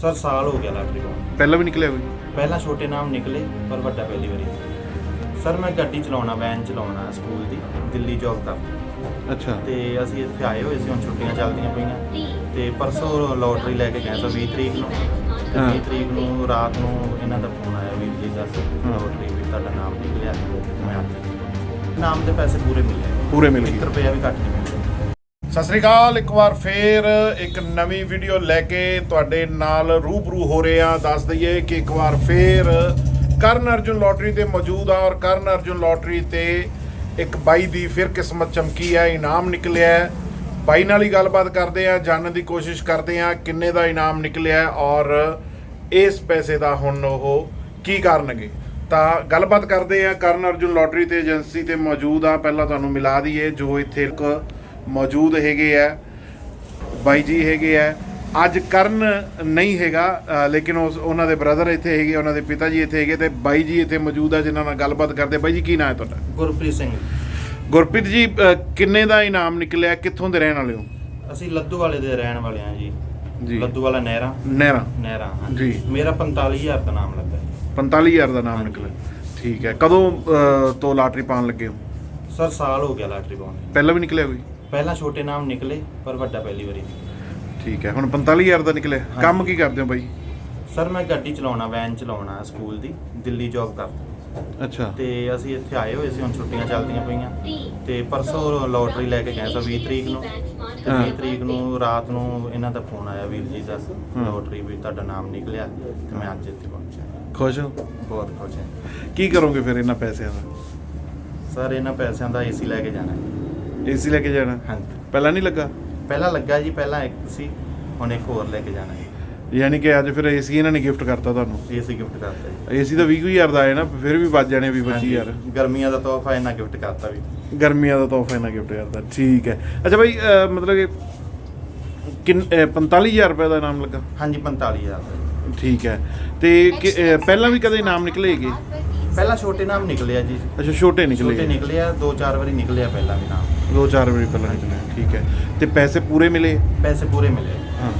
Sir ਸਾਲ ਹੋ ਗਿਆ ਲਾਟਰੀ ਤੋਂ ਪਹਿਲਾਂ ਵੀ ਨਿਕਲਿਆ ਕੋਈ? ਪਹਿਲਾਂ ਛੋਟੇ ਨਾਮ ਨਿਕਲੇ ਪਰ ਵੱਡਾ ਪਹਿਲੀ ਵਾਰੀ। ਸਰ ਮੈਂ ਗੱਡੀ ਚਲਾਉਣਾ ਵੈਨ ਚਲਾਉਣਾ ਸਕੂਲ ਦੀ ਦਿੱਲੀ ਜੌਬ ਕਰਦਾ ਅੱਛਾ। ਤੇ ਅਸੀਂ ਇੱਥੇ ਆਏ ਹੋਏ ਸੀ ਹੁਣ ਛੁੱਟੀਆਂ ਚੱਲਦੀਆਂ ਪਈਆਂ। ਤੇ ਪਰਸੋਂ ਲੋਟਰੀ ਲੈ ਕੇ ਗਏ ਸਾਂ 20 ਤਰੀਕ ਨੂੰ। ਤੇ ਹਾਂ। 20 ਤਰੀਕ ਨੂੰ ਰਾਤ ਨੂੰ ਇਹਨਾਂ ਦਾ ਫੋਨ ਆਇਆ ਵੀ ਪਲੀਜ਼ ਦੱਸ। ਲੋਟਰੀ ਵੀ ਤੁਹਾਡਾ ਨਾਮ ਨਿਕਲਿਆ। ਮੈਂ ਅੱਜ ਨਾਮ ਦੇ ਪੈਸੇ ਪੂਰੇ ਮਿਲੇ। ਪੂਰੇ ਮਿਲ ਗਏ। ਰੁਪਿਆ ਵੀ ਘੱਟ ਨਹੀਂ ਮਿਲਿਆ। ਸਤਿ ਸ੍ਰੀ ਅਕਾਲ, ਇੱਕ ਵਾਰ ਫੇਰ ਇੱਕ ਨਵੀਂ ਵੀਡੀਓ ਲੈ ਕੇ ਤੁਹਾਡੇ ਨਾਲ ਰੂਬਰੂ ਹੋ ਰਹੇ ਆ ਦੱਸ ਦਈਏ ਕਿ ਇੱਕ ਵਾਰ ਫੇਰ ਕਰਨ ਅਰਜੁਨ ਲੋਟਰੀ ਤੇ ਮੌਜੂਦ ਆ ਔਰ ਕਰਨ ਅਰਜੁਨ ਲੋਟਰੀ ਤੇ ਇੱਕ ਬਾਈ ਦੀ ਫਿਰ ਕਿਸਮਤ ਚਮਕੀ ਹੈ ਇਨਾਮ ਨਿਕਲਿਆ ਹੈ। ਬਾਈ ਨਾਲ ਹੀ ਗੱਲਬਾਤ ਕਰਦੇ ਆ ਜਾਣਨ ਦੀ ਕੋਸ਼ਿਸ਼ ਕਰਦੇ ਆ ਕਿੰਨੇ ਦਾ ਇਨਾਮ ਨਿਕਲਿਆ ਔਰ ਇਸ ਪੈਸੇ ਦਾ ਹੁਣ ਉਹ ਕੀ ਕਰਨਗੇ। ਤਾਂ ਗੱਲਬਾਤ ਕਰਦੇ ਆ ਕਰਨ ਅਰਜੁਨ ਲੋਟਰੀ ਤੇ ਏਜੰਸੀ ਤੇ ਮੌਜੂਦ ਆ। ਪਹਿਲਾਂ ਤੁਹਾਨੂੰ ਮਿਲਾ ਦਈਏ ਜੋ ਇੱਥੇ ਇੱਕ ਮੌਜੂਦ ਹੈਗੇ ਆ। ਬਾਈ ਜੀ ਹੈਗੇ ਆ। ਅੱਜ ਕਰਨ ਨਹੀਂ ਹੈਗਾ ਲੇਕਿਨ ਉਸ ਉਹਨਾਂ ਦੇ ਬ੍ਰਦਰ ਇੱਥੇ ਹੈਗੇ ਉਹਨਾਂ ਦੇ ਪਿਤਾ ਜੀ ਇੱਥੇ ਹੈਗੇ ਤੇ ਬਾਈ ਜੀ ਇੱਥੇ ਮੌਜੂਦ ਆ ਜਿਨ੍ਹਾਂ ਨਾਲ ਗੱਲਬਾਤ ਕਰਦੇ। ਬਾਈ ਜੀ ਕੀ ਨਾਮ ਹੈ ਤੁਹਾਡਾ? ਗੁਰਪ੍ਰੀਤ ਸਿੰਘ। ਗੁਰਪ੍ਰੀਤ ਜੀ ਕਿੰਨੇ ਦਾ ਇਨਾਮ ਨਿਕਲਿਆ? ਕਿੱਥੋਂ ਦੇ ਰਹਿਣ ਵਾਲੇ ਹੋ? ਅਸੀਂ ਲੱਦੂ ਵਾਲੇ ਦੇ ਰਹਿਣ ਵਾਲੇ ਹਾਂ ਜੀ। ਜੀ। ਲੱਦੂ ਵਾਲਾ ਨਹਿਰਾ। ਨਹਿਰਾ। ਨਹਿਰਾ ਹਾਂ ਜੀ। ਮੇਰਾ 45000 ਦਾ ਨਾਮ ਲੱਗਾ ਜੀ। 45000 ਦਾ ਨਾਮ ਨਿਕਲਿਆ। ਠੀਕ ਹੈ। ਕਦੋਂ ਤੋਂ ਲਾਟਰੀ ਪਾਉਣ ਲੱਗੇ ਹੋ? ਸਰ ਸਾਲ ਹੋ ਗਿਆ ਲਾਟਰੀ ਪਾਉਣ ਪਹਿਲਾਂ ਵੀ ਨਿਕਲਿਆ ਕੋਈ? ਪਹਿਲਾਂ ਛੋਟੇ ਨਾਮ ਨਿਕਲੇ ਪਰ ਵੱਡਾ ਪਹਿਲੀ ਵਾਰੀ ਠੀਕ ਹੈ ਹੁਣ 45000 ਦਾ ਨਿਕਲਿਆ। ਕੰਮ ਕੀ ਕਰਦੇ ਹੋ ਬਾਈ? ਸਰ ਮੈਂ ਗੱਡੀ ਚਲਾਉਣਾ ਵੈਨ ਚਲਾਉਣਾ ਸਕੂਲ ਦੀ ਦਿੱਲੀ ਜੌਬ ਕਰਦਾ ਅੱਛਾ। ਤੇ ਅਸੀਂ ਇੱਥੇ ਆਏ ਹੋਏ ਸੀ ਹੁਣ ਛੁੱਟੀਆਂ ਚੱਲਦੀਆਂ ਪਈਆਂ। ਤੇ ਪਰਸੋਂ ਲੋਟਰੀ ਲੈ ਕੇ ਗਏ ਸਾਂ 20 ਤਰੀਕ ਨੂੰ। ਤੇ ਹਾਂ। 20 ਤਰੀਕ ਨੂੰ ਰਾਤ ਨੂੰ ਇਹਨਾਂ ਦਾ ਫੋਨ ਆਇਆ ਵੀਰ ਜੀ ਦਾ। ਲੋਟਰੀ ਵੀ ਤੁਹਾਡਾ ਨਾਮ ਨਿਕਲਿਆ ਤੇ ਮੈਂ ਅੱਜ ਇੱਥੇ ਪਹੁੰਚਿਆ। ਖੁਸ਼ ਹੋ? ਬਹੁਤ ਖੁਸ਼ ਹਾਂ। ਕੀ ਕਰੋਗੇ ਫਿਰ ਇਹਨਾਂ ਪੈਸਿਆਂ ਦਾ? ਸਰ ਇਹਨਾਂ ਪੈਸਿਆਂ ਦਾ ਏਸੀ ਲੈ ਕੇ ਜਾਣਾ ਹੈ। ਏਸੀ ਲੈ ਕੇ ਜਾਣਾ? ਹਾਂਜੀ। ਪਹਿਲਾਂ ਨਹੀਂ ਲੱਗਾ? ਪਹਿਲਾਂ ਲੱਗਾ ਜੀ ਪਹਿਲਾਂ ਇੱਕ ਸੀ ਹੁਣ ਇੱਕ ਹੋਰ ਲੈ ਕੇ ਜਾਣਾ ਹੈ ਯਾਨੀ ਕਿ ਅੱਜ ਫਿਰ ਏਸੀ ਇਹਨਾਂ ਨੇ ਗਿਫਟ ਕਰਤਾ ਤੁਹਾਨੂੰ? ਏਸੀ ਗਿਫਟ ਕਰਤਾ ਜੀ। ਏਸੀ ਤਾਂ 20000 ਦਾ ਆਏ ਨਾ ਫਿਰ ਵੀ ਵੱਜ ਜਾਣੇ ਵੀ 25000 ਹਾਂਜੀ, ਗਰਮੀਆਂ ਦਾ ਤੋਹਫਾ ਇਹਨਾਂ ਗਿਫਟ ਕਰਤਾ ਵੀ। ਗਰਮੀਆਂ ਦਾ ਤੋਹਫਾ ਇਹਨਾਂ ਗਿਫਟ ਕਰਤਾ ਠੀਕ ਹੈ। ਅੱਛਾ ਭਾਈ ਮਤਲਬ ਕਿ ਕਿੰਨ ਅਹ, 45000 ਰੁਪਏ ਦਾ ਇਨਾਮ ਲੱਗਾ? ਹਾਂਜੀ 45000 ਦਾ ਠੀਕ ਹੈ। ਤੇ ਪਹਿਲਾਂ ਵੀ ਕਦੇ ਇਨਾਮ ਨਿਕਲੇਗੇ ਪਹਿਲਾਂ ਛੋਟੇ ਨਾਮ ਨਿਕਲੇ ਆ ਜੀ। ਅੱਛਾ ਛੋਟੇ ਨਿਕਲੇ ਛੋਟੇ ਨਿਕਲੇ ਆ ਦੋ ਚਾਰ ਵਾਰੀ ਨਿਕਲੇ ਆ ਪਹਿਲਾਂ ਵੀ ਨਾਮ। ਦੋ ਚਾਰ ਵਾਰੀ ਪਹਿਲਾਂ ਨਿਕਲੇ ਠੀਕ ਹੈ। ਤੇ ਪੈਸੇ ਪੂਰੇ ਮਿਲੇ? ਪੈਸੇ ਪੂਰੇ ਮਿਲੇ। ਹਾਂ।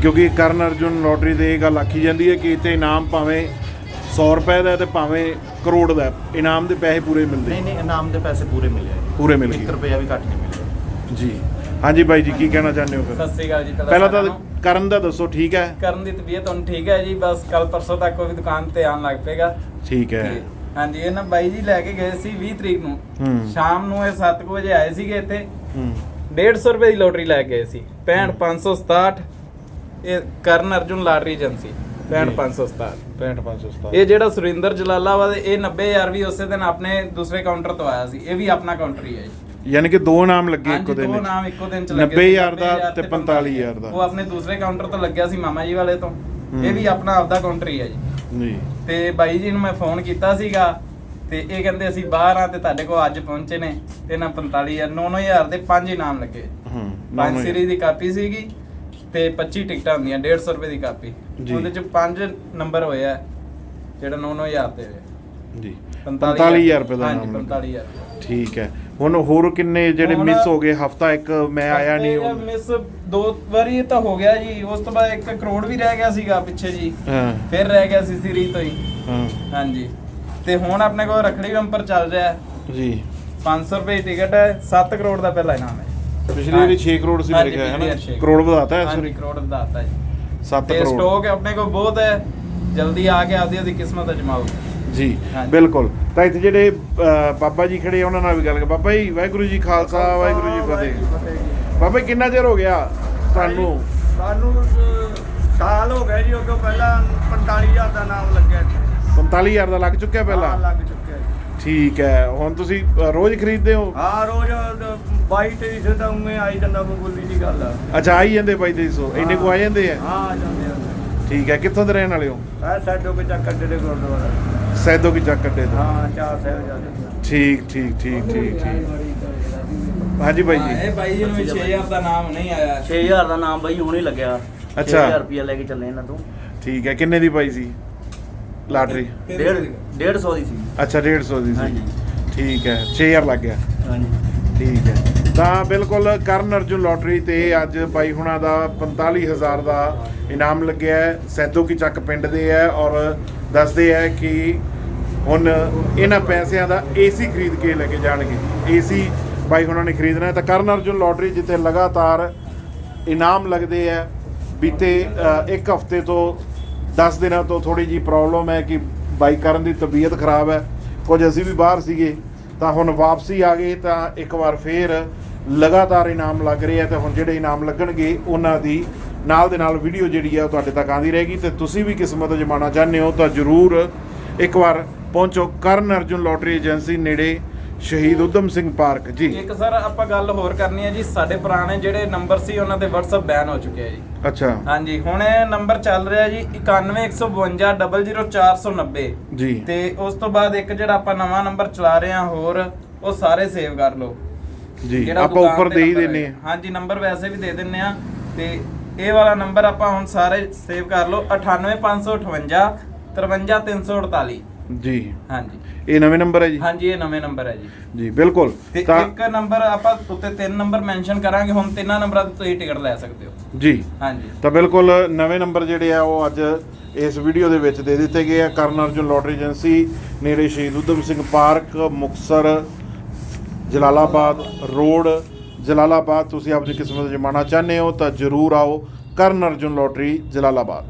ਕਿਉਂਕਿ ਕਰਨ ਅਰਜੁਨ ਲੋਟਰੀ ਦੇ ਇਹ ਗੱਲ ਆਖੀ ਜਾਂਦੀ ਹੈ ਕਿ ਇੱਥੇ ਇਨਾਮ ਭਾਵੇਂ 100 ਰੁਪਏ ਦਾ ਹੈ ਤੇ ਭਾਵੇਂ ਕਰੋੜ ਦਾ ਹੈ, ਇਨਾਮ ਦੇ ਪੈਸੇ ਪੂਰੇ ਮਿਲਦੇ। ਨਹੀਂ ਨਹੀਂ ਇਨਾਮ ਦੇ ਪੈਸੇ ਪੂਰੇ ਮਿਲੇ ਆ ਜੀ। ਪੂਰੇ ਮਿਲ ਇੱਕ ਗਏ ਰੁਪਿਆ ਵੀ ਘੱਟ ਨਹੀਂ ਮਿਲਿਆ। ਜੀ। ਹਾਂਜੀ ਬਾਈ ਜੀ ਕੀ ਕਹਿਣਾ ਚਾਹੁੰਦੇ ਹੋ ਫਿਰ? ਸਤਿ ਸ੍ਰੀ ਅਕਾਲ ਜੀ ਪਹਿਲਾਂ ਤਾਂ ਸਾਰਿਆਂ ਨੂੰ। ਕਰਨ ਦਾ ਦੱਸੋ ਠੀਕ ਹੈ? ਕਰਨ ਦੀ ਤਬੀਅਤ ਹੁਣ ਠੀਕ ਹੈ ਜੀ ਬਸ ਕੱਲ ਪਰਸੋਂ ਤੱਕ ਉਹ ਵੀ ਦੁਕਾਨ ਤੇ ਆਉਣ ਲੱਗ ਪਏਗਾ। ਠੀਕ ਹੈ। ਤੇ ਹਾਂਜੀ ਇਹ ਨਾ ਬਾਈ ਜੀ ਲੈ ਕੇ ਗਏ ਸੀ 20 ਤਰੀਕ ਨੂੰ। ਹੂੰ। ਸ਼ਾਮ ਨੂੰ ਇਹ 7 ਵਜੇ ਆਏ ਸੀਗੇ ਇੱਥੇ। ਹੂੰ। 150 ਰੁਪਏ ਦੀ ਲੋਟਰੀ ਲੈ ਕੇ ਗਏ ਸੀ। 65567 ਇਹ ਕਰਨ ਅਰਜੁਨ ਲਾਟਰੀ ਏਜੰਸੀ। 65567 65567 ਇਹ ਜਿਹੜਾ ਸੁਰਿੰਦਰ ਜਲਾਲਾਬਾਦ ਇਹ 90000 ਵੀ ਉਸੇ ਦਿਨ ਆਪਣੇ ਦੂਸਰੇ ਕਾਊਂਟਰ ਤੋਂ ਆਇਆ ਸੀ। ਇਹ ਵੀ ਆਪਣਾ ਕਾਊਂਟਰ ਹੀ ਹੈ ਜੀ। ਯਾਨੀ ਕਿ ਦੋ ਨਾਮ ਲੱਗੇ ਹਾਂਜੀ ਇੱਕੋ ਦਿਨ ਦੋ ਵਿੱਚ। ਨਾਮ ਇੱਕੋ ਦਿਨ ਚ ਲੱਗੇ ਸੀ, 90000 ਦਾ ਤੇ 45000 ਦਾ। ਉਹ ਆਪਣੇ ਦੂਸਰੇ ਕਾਊਂਟਰ ਤੋਂ ਲੱਗਿਆ ਸੀ ਮਾਮਾ ਜੀ ਵਾਲੇ ਤੋਂ। ਇਹ ਵੀ ਆਪਣਾ ਆਪਦਾ ਕਾਊਂਟਰ ਹੀ ਹੈ ਜੀ। ਜੀ। ਤੇ ਬਾਈ ਜੀ ਨੂੰ ਮੈਂ ਫੋਨ ਕੀਤਾ ਸੀਗਾ ਤੇ ਇਹ ਕਹਿੰਦੇ ਅਸੀਂ ਬਾਹਰ ਆ ਤੇ ਤੁਹਾਡੇ ਕੋਲ ਅੱਜ ਪਹੁੰਚੇ ਨੇ ਤੇ ਇਹਨਾਂ 45000 9000 ਦੇ ਪੰਜ ਇਨਾਮ ਲੱਗੇ। ਹੂੰ ਪੰਜ ਸੀਰੀਜ਼ ਦੀ ਕਾਪੀ ਸੀਗੀ ਤੇ 25 ਟਿਕਟਾਂ ਹੁੰਦੀਆਂ 150 ਰੁਪਏ ਦੀ ਕਾਪੀ। ਉਹਦੇ ਚ ਪੰਜ ਨੰਬਰ ਹੋਇਆ ਜਿਹੜਾ 9000 ਦੇ ਵੇ ਜੀ। 45000 45000 ਰੁਪਏ ਦਾ ਹਾਂਜੀ ਨਾਮ ਲੱਗਾ 45000 ਠੀਕ ਹੈ। ਹੁਣ ਹੋਰ ਕਿੰਨੇ ਜਿਹੜੇ ਹੁਣ- ਮਿਸ ਹੋ ਗਏ? ਹਫਤਾ ਇੱਕ ਮੈਂ ਆਇਆ ਨਹੀਂ ਉਹ- ਮਿਸ ਦੋ ਵਾਰੀ ਤਾਂ ਹੋ ਗਿਆ ਜੀ। ਉਸ ਤੋਂ ਬਾਅਦ ਇੱਕ ਕਰੋੜ ਵੀ ਰਹਿ ਗਿਆ ਸੀਗਾ ਪਿੱਛੇ ਜੀ। ਹਾਂ। ਫਿਰ ਰਹਿ ਗਿਆ ਸੀ ਸੀਰੀਜ਼ ਤੋਂ ਹੀ। ਹਾਂ। ਹਾਂਜੀ। ਤੇ ਹੁਣ ਆਪਣੇ ਕੋਲ ਰਖੜੀ ਬੰਪਰ ਚੱਲ ਰਿਹਾ ਹੈ। ਜੀ। 500 ਰੁਪਏ ਦੀ ਟਿਕਟ ਹੈ। 7 ਕਰੋੜ ਦਾ ਪਹਿਲਾ ਇਨਾਮ ਹੈ। ਪਿਛਲੀ ਵਾਰੀ 6 ਕਰੋੜ ਸੀ ਮੇਰੇ ਹਾਂਜੀ, ਖਿਆਲ ਹੈ ਪਿਛਲੀ ਨਾ ਛੇ ਕਰੋੜ ਵਧਾਤਾ ਹੈ ਹਾਂਜੀ ਕਰੋੜ ਵਧਾਤਾ ਜੀ। 7 ਤੇ ਕਰੋੜ। ਸਟਾਕ ਆਪਣੇ ਕੋਲ ਬਹੁਤ ਹੈ। ਜਲਦੀ ਆ ਕੇ ਆਪਦੀ ਉਹਦੀ ਕਿਸਮਤ ਅਜਮਾਓ। ਜੀ। ਬਿਲਕੁਲ। ਤਾਂ ਇੱਥੇ ਜਿਹੜੇ ਬਾਬਾ ਜੀ ਖੜੇ ਆ, ਉਹਨਾਂ ਨਾਲ ਵੀ ਗੱਲ ਕਰ। ਬਾਬਾ ਜੀ ਵਾਹਿਗੁਰੂ ਜੀ ਖਾਲਸਾ ਵਾਹਿਗੁਰੂ ਜੀ ਫਤਿਹ। ਬਾਬਾ ਜੀ ਕਿੰਨਾ ਚਿਰ ਹੋ ਗਿਆ ਤੁਹਾਨੂੰ? ਸਾਨੂੰ ਸਾਲ ਹੋ ਗਏ ਜੀ ਉਦੋਂ ਪਹਿਲਾਂ 45000 ਦਾ ਨਾਮ ਲੱਗਿਆ ਇੱਥੇ। 45000 ਦਾ ਲੱਗ ਚੁੱਕਿਆ ਹਾਂ, ਪਹਿਲਾਂ ਲੱਗ ਚੁੱਕਿਆ ਜੀ। ਠੀਕ ਹੈ। ਹੁਣ ਤੁਸੀਂ ਰੋਜ਼ ਖਰੀਦਦੇ ਹੋ? ਹਾਂ ਰੋਜ਼ 22 23 ਤਾਂ ਉਵੇਂ ਆਈ ਜਾਂਦਾ ਮਾਮੂਲੀ ਦੀ ਗੱਲ ਆ। ਅੱਛਾ ਆਈ ਜਾਂਦੇ ਬਾਈ 300 ਇੰਨੇ ਕੋ ਆ ਜਾਂਦੇ ਆ? ਹਾਂ ਆ ਜਾਂਦੇ ਆ। ਠੀਕ ਹੈ ਕਿੱਥੋਂ ਦੇ ਰਹਿਣ ਵਾਲੇ ਹੋ? ਐ ਸਾਡੋ ਕੇ ਚੱਕ ਅੱਡੇ ਦੇ ਗੁਰਦੁਆਰਾ। ਸੈਦੋ ਕੀ ਚੱਕ ਕੱਟੇ ਤੋਂ? ਹਾਂ ਚਾਰ ਸਾਹਿਬ ਜਾਂਦੇ ਠੀਕ ਠੀਕ ਠੀਕ ਠੀਕ ਠੀਕ। ਹਾਂਜੀ ਬਾਈ ਹਾਂ, ਜੀ ਇਹ ਬਾਈ ਜੀ ਨੂੰ 6000 ਦਾ ਨਾਮ ਨਹੀਂ ਆਇਆ। 6000 ਦਾ ਨਾਮ ਬਾਈ ਹੁਣੇ ਲੱਗਿਆ। ਅੱਛਾ। 6000 ਰੁਪਇਆ ਲੈ ਕੇ ਚੱਲੇ ਇਹਨਾਂ ਤੋਂ। ਠੀਕ ਹੈ ਕਿੰਨੇ ਦੀ ਪਾਈ ਸੀ? ਲਾਟਰੀ। ਡੇਢ 150 ਦੀ। ਸੀ ਅੱਛਾ 150 ਦੀ ਸੀ। ਹਾਂਜੀ। ਠੀਕ ਹੈ 6000 ਲੱਗ ਗਿਆ। ਹਾਂਜੀ। ਠੀਕ ਹੈ। ਤਾਂ ਬਿਲਕੁਲ ਕਰਨ ਅਰਜੁਨ ਲੋਟਰੀ ਤੇ ਅੱਜ ਬਾਈ ਹੁਣਾਂ ਦਾ 45000 ਦਾ ਇਨਾਮ ਲੱਗਿਆ ਹੈ। ਸੈਦੋ ਕੀ ਚੱਕ ਪਿੰਡ ਦੇ ਹੈ ਔਰ ਦੱਸਦੇ ਹੈ ਕਿ ਹੁਣ ਇਹਨਾਂ ਪੈਸਿਆਂ ਦਾ ਏਸੀ ਖਰੀਦ ਕੇ ਲੈ ਕੇ ਜਾਣਗੇ। ਏਸੀ ਬਾਈ ਉਹਨਾਂ ਨੇ ਖਰੀਦਣਾ ਤਾਂ ਕਰਨ ਅਰਜੁਨ ਲੋਟਰੀ ਜਿੱਥੇ ਲਗਾਤਾਰ ਇਨਾਮ ਲੱਗਦੇ ਹੈ ਬੀਤੇ ਇੱਕ ਹਫ਼ਤੇ ਤੋਂ 10 ਦਿਨਾਂ ਤੋਂ ਥੋੜੀ ਜੀ ਪ੍ਰੋਬਲਮ ਹੈ ਕਿ ਬਾਈ ਕਰਨ ਦੀ ਤਬੀਅਤ ਖਰਾਬ ਹੈ। ਕੁਝ ਅਸੀਂ ਵੀ ਬਾਹਰ ਸੀਗੇ। ਤਾਂ ਹੁਣ ਵਾਪਸੀ ਆ ਗਏ ਤਾਂ ਇੱਕ ਵਾਰ ਫੇਰ ਲਗਾਤਾਰ ਇਨਾਮ ਲੱਗ ਰਹੇ ਆ ਤੇ ਹੁਣ ਜਿਹੜੇ ਇਨਾਮ ਲੱਗਣਗੇ, ਉਹਨਾਂ ਦੀ ਨਾਲ ਦੇ ਨਾਲ ਵੀਡੀਓ ਜਿਹੜੀ ਹੈ ਉਹ ਤੁਹਾਡੇ ਤੱਕ ਆਂਦੀ ਰਹੇਗੀ ਤੇ ਤੁਸੀਂ ਵੀ ਕਿਸਮਤ ਜਮਾਣਾ ਚਾਹੁੰਦੇ ਹੋ ਤਾਂ ਜਰੂਰ ਇੱਕ ਵਾਰ ਪਹੁੰਚੋ ਕਰਨ ਅਰਜੁਨ ਲੋਟਰੀ ਏਜੰਸੀ ਨੇੜੇ ਸ਼ਹੀਦ ਉਦਮ ਸਿੰਘ ਪਾਰਕ। ਜੀ। ਇੱਕ ਸਰ ਆਪਾਂ ਗੱਲ ਹੋਰ ਕਰਨੀ ਹੈ ਜੀ। ਸਾਡੇ ਪੁਰਾਣੇ ਜਿਹੜੇ ਨੰਬਰ ਸੀ ਉਹਨਾਂ ਤੇ WhatsApp ਬੈਨ ਹੋ ਚੁੱਕਿਆ ਜੀ। ਅੱਛਾ। ਹਾਂਜੀ ਹੁਣ ਇਹ ਨੰਬਰ ਚੱਲ ਰਿਹਾ ਜੀ 9115000490 ਜੀ। ਤੇ ਉਸ ਤੋਂ ਬਾਅਦ ਇੱਕ ਜਿਹੜਾ ਆਪਾਂ ਨਵਾਂ ਨੰਬਰ ਚਲਾ ਰਹੇ ਹਾਂ ਹੋਰ ਉਹ ਸਾਰੇ ਸੇਵ ਕਰ ਲਓ। ਜੀ ਆਪਾਂ ਉੱਪਰ ਦੇ ਹੀ ਦਿੰਨੇ। ਆ ਹਾਂਜੀ ਨੰਬਰ ਵੈਸੇ ਵੀ ਦੇ ਦਿੰਨੇ ਆ ਤੇ ਇਹ ਵਾਲਾ ਨੰਬਰ ਆਪਾਂ ਹੁਣ ਸਾਰੇ ਸੇਵ ਕਰ ਲਓ। 98558 53348 ਜੀ। ਹਾਂਜੀ। ਇਹ ਨਵੇਂ ਨੰਬਰ ਹੈ ਜੀ? ਹਾਂਜੀ ਇਹ ਨਵੇਂ ਨੰਬਰ ਹੈ ਜੀ। ਜੀ ਬਿਲਕੁਲ। ਤੇ ਤਾਂ ਇੱਕ ਨੰਬਰ ਆਪਾਂ ਉੱਤੇ ਤਿੰਨ ਨੰਬਰ ਮੈਂਸ਼ਨ ਕਰਾਂਗੇ ਹੁਣ ਤਿੰਨਾਂ ਨੰਬਰਾਂ ਤੇ ਤੁਸੀਂ ਟਿਕਟ ਲੈ ਸਕਦੇ ਹੋ। ਜੀ। ਹਾਂਜੀ। ਤਾਂ ਬਿਲਕੁਲ ਨਵੇਂ ਨੰਬਰ ਜਿਹੜੇ ਆ ਉਹ ਅੱਜ ਇਸ ਵੀਡੀਓ ਦੇ ਵਿੱਚ ਦੇ ਦਿੱਤੇ ਗਏ ਆ। ਕਰਨ ਅਰਜੁਨ ਲੋਟਰੀ ਏਜੰਸੀ ਨੇੜੇ ਸ਼ਹੀਦ ਉਦਮ ਸਿੰਘ ਪਾਰਕ ਮੁਕਸਰ ਜਲਾਲਾਬਾਦ ਰੋਡ। ਜਲਾਲਾਬਾਦ ਤੁਸੀਂ ਆਪਣੀ ਕਿਸਮਤ ਜਮਾਣਾ ਚਾਹੁੰਦੇ ਹੋ ਤਾਂ ਜਰੂਰ ਆਓ। ਕਰਨ ਅਰਜੁਨ ਲੋਟਰੀ ਜਲਾਲਾਬਾਦ।